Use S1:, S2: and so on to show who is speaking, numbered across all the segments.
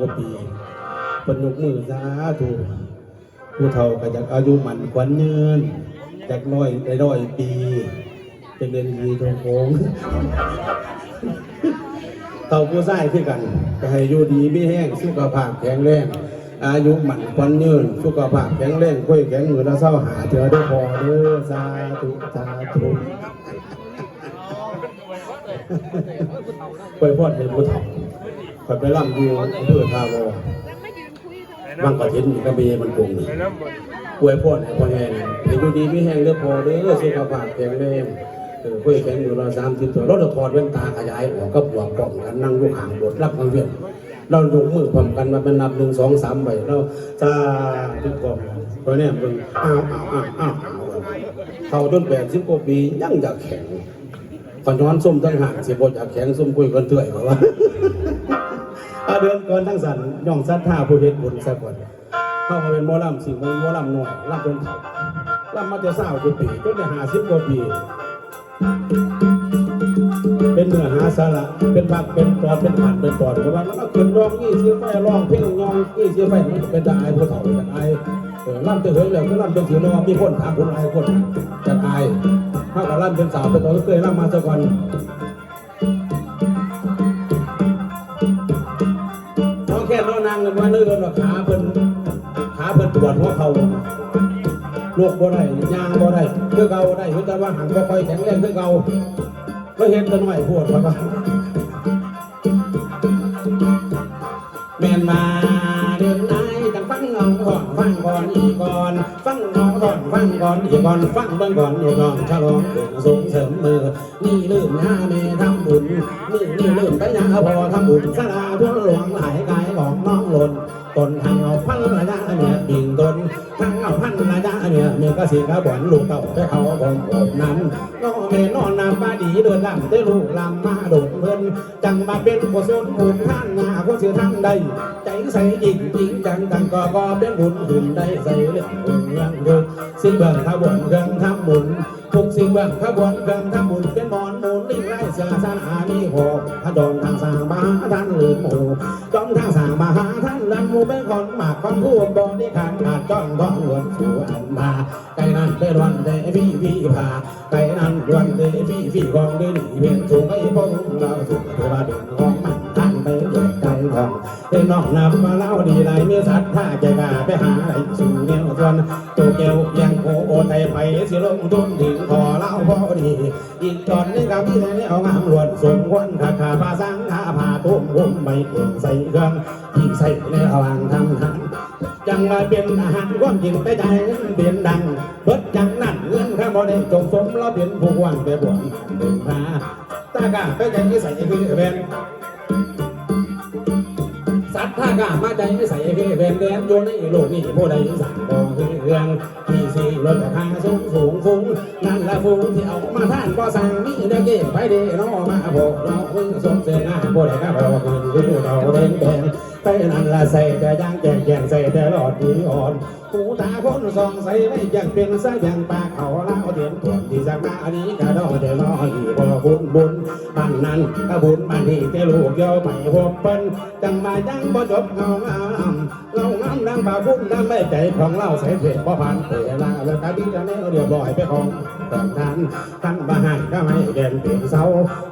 S1: กว่าปีเพิ่นยกมือสาธุผู้เฒ่าก็อยากอายุมันขวัญยืนจากร้อยได้ร้อยปีจะเรียนดีตรงโค้งเต่าผู้ชายคือกันก็ให้อยู่ดีไม่แห้งสุขภาพแข็งแรงอายุหมันควันยืนสุขภาพแข็งแรงค่อยแข็งมือละเศร้าหาเจอได้พอเด้อสาธุสาธุไปพอดให้ผู้เฒ่า คอยไปร่ำอยู่อำเภอท่าวอบางกะทินกระเบมันกงนี่อวยพรให้พ่อแห้งให้อยู่ดีไม่แห้งเด้อพอเด้อสุขภาพแข็งแรงเออค่อยแข็งอยู่ละสามสิบตัวเราจะถอดแว่นตาขยายออกก็บวกกล่องกันนั่งอยู่ห่างบทรับกังเวียนเรายกมือพร้อมกันมาเป็นนับหนึ่งสองสามใบเราจะทุกกล่องเพราะเนี่ยมันอ้าวอ้าวอ้าวอ้าวอ้าวเขาจนแปดสิบกว่าปียังอยากแข็งขอนย้อนส้มตั้งห่างสิบอยากแข็งส้มคุยกันเตื่อยเพราะว่า อาเดินก่อนทั้งสันย่องสัทธาผู้เฮ็ดบุญสักคนเข้ามาเป็นหมอลำสิ่งมันหมอลำหน่อยลำจนเฒ่าลำมาจะเศร้าจุปีจนจะหาสิบกว่าปีเป็นเนื้อหาสาระเป็นภาคเป็นตอนเป็นผัดเป็นตอนเพราะว่ามันก็ขึ้นร้องยี่เสียไฟร้องเพลงยองยี่เสียไฟมันเป็นตาอายผู้เฒ่าจะอายเออล่ำจะเหินแล้วก็ล่ำจะถือนอมีคนถามคนอายคนจะอายถ้ากับล่ำเป็นสาวเป็นตอนก็เคยล่ำมาสักวัน แค่น้องนาเงินว่าเนื้อว่าขาเพิ่นขาเพิ่นปวดหัวเข่าลูกบ่ได้ยางบ่ได้คือเก่าได้คือแต่ว่าหังบ่ค่อยแข็งแรงคือเก่าก็เห็นแตัวหน่อยปวดครับแม่นมาเดินนายจังฟังน้องก่อนฟังก่อนอีกก่อนฟังน้องก่อนฟังก่อนอีกก่อนฟังเบิ่งก่อนอีก่อนฉลองบุญส่งเสริมมือนี่ลืมหาแม่ทำบุญนี่นี่ลืมไปยังพอทำบุญสลาทั่วหลวงหลาย ตนทางเอาพันระยะเนี่ยดิงตนทางเอาพันระยะเนี่ยมีกระสีกระบวนลูกเต่าไปเขาผมผมนั้นน้องเมนอนนำป้าดีเดินลำได้ลูกลำมาโดดเพิ่นจังมาเป็นกุศลบุญท่านงาคนเสียทั้งใดใจใส่จริงจริงจังจังก็ก็เป็นบุญขึ้นได้ใส่เรื่องบุญเรื่องบุญสิ่งเบื้องขบวนเรื่องทำบุญทุกสิ่งเบื้องขบวนเรื่องทำบุญเป็นมอนมูลลิ่งไร้เสือสานามีหกพระดงทางสางมาท่านลืมหมู่จอม ลันหมู่เป็นคนหมากคนผู้บอนี่ขาดขาดจ้องท้องวนสู่อันมาไก่นั้นไปรวนเดพี่พี่พาไก่นั้นรันเดพี่พี่กองเดินเวียนสู่ไอ้พงเราสู่ตัวเดินของมัน ด็กไก่ทองเป็นน้องนำมาเล่าดีไรมีสัตว์ท่าแกกาไปหาไอ้สู่แนวทวนตัวเกวยังโคโอไทยไปสิลงทุนถึงพอเล่าพอดี อีกตอนนี้กับพี่นี่เอางามรวนสมควรขาขาพาสังขาพาทุ่มหุ่มไม่เก่งใส่เครื่องที่ใส่ในระหว่างทำทานจังมาเป็นอาหารความจริงไปใจเงินเปลี่ยนดังเบิดจังนั่นเงินข้าบ่ได้จงสมเราเป็นผู้ว่างไปบ่วงเดินพาตากาไปใจที่ใส่คือแวน สัตว์ท่ากามาใจไม่ใส่คือแวนแวนโยนในโลกนี้ผู้ใดสั่งบ่คือเรื่องที่สี่รถราคาสูงสูงฟุ้งนั่นละฟุ้งที่เอามาท่านก็สั่งมีเด้เก็บไปเดนอมาบอกเราพึ่งสมเสนาผู้ใดก็บอกคุณคือเราเร่งแดง ไปนั่นละใส่แต่ย่างแจงแจงใส่แต่หลอดดีอ่อนหูตาคนส่องใส่ไม่ยังเป็นซะยังปากเขาเล่าเตียนตัวที่สักมาอันนี้ก็ดอเดี๋ยวรออีพอบุญบุญบ้านนั้นก็บุญบ้านนี้แต่ลูกเยาไปพบเปิ้นจังมายังบ่จบเงางาเรา งามดังบาบุญดังไม่ใจของเราใส่เผ็ดบ่ผ่านเวลาแล้วก็ดีจะแน่เรียวบร้อยไปของตอนนั้นขั้นบ่หันก็ไม่เย็นเป็นเสา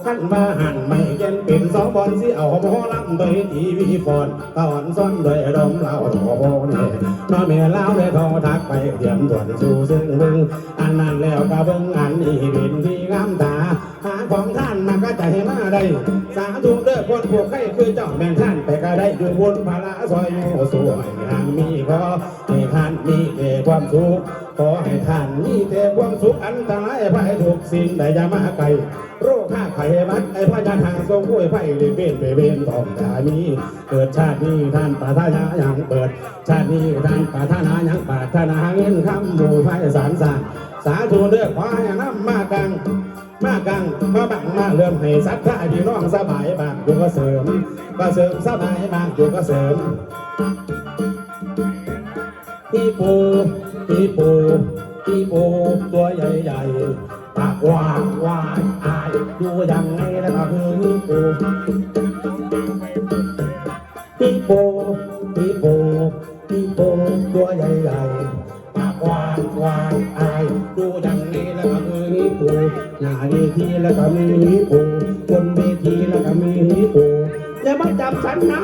S1: ขั้นบ่หันไม่เย็นเป็นเสาบอลสิเอาหมอลำโดยทีวีฟอนตอนซ้อนโดยดมเหล้าหอโบนี่น้อเมียเล่าได้ทรทักไปเตรียมด่วนสู่ซึ่งมึงอันนั้นแล้วก็เบิ่งอันนี้เป็นที่งามตาหาของท่านมาก็ใจมาได้ สาธุเด้อคนพวกใครคือเจ้าแม่นท่านไปก็ได้อยู่นพระซอยโมสวยทางมีขอให้ท่านมีแต่ความสุขขอให้ท่านมีแต่ความสุขอันตรายภัยทุกสิ่งใดอย่ามาไกลโรคข้าไข้บัดไอ้พระยาทางทรงกุ้ยไฟเรียนเวนไปเวนต้องดามีเกิดชาตินี้ท่านปรารถนาอย่างเปิด ชาตินี้ท่านปรารถนาอย่างปารถนาเงินคำหมู่ไฟสารสางสาธุเด้อขอให้น้ำมากัง มากังมาบังมาเริ่มให้สัตว์ท่าพี่น้องสบายบางอยู่ก็เสริมก็เสริมสบายบางอยู่ก็เสริมพี่ปูพี่ปูพี่ปูตัวใหญ่ๆปากหวานหวานอายดูยังไงแล้วก็คือพี่ปูปีโปปีโปปีโปตัวใหญ่ๆปากกวางกวาง หน้าเวทีแล้วก็มือนี้ปูบนเวทีแล้วก็มือนี้ปูอย่ามาจับฉันนะ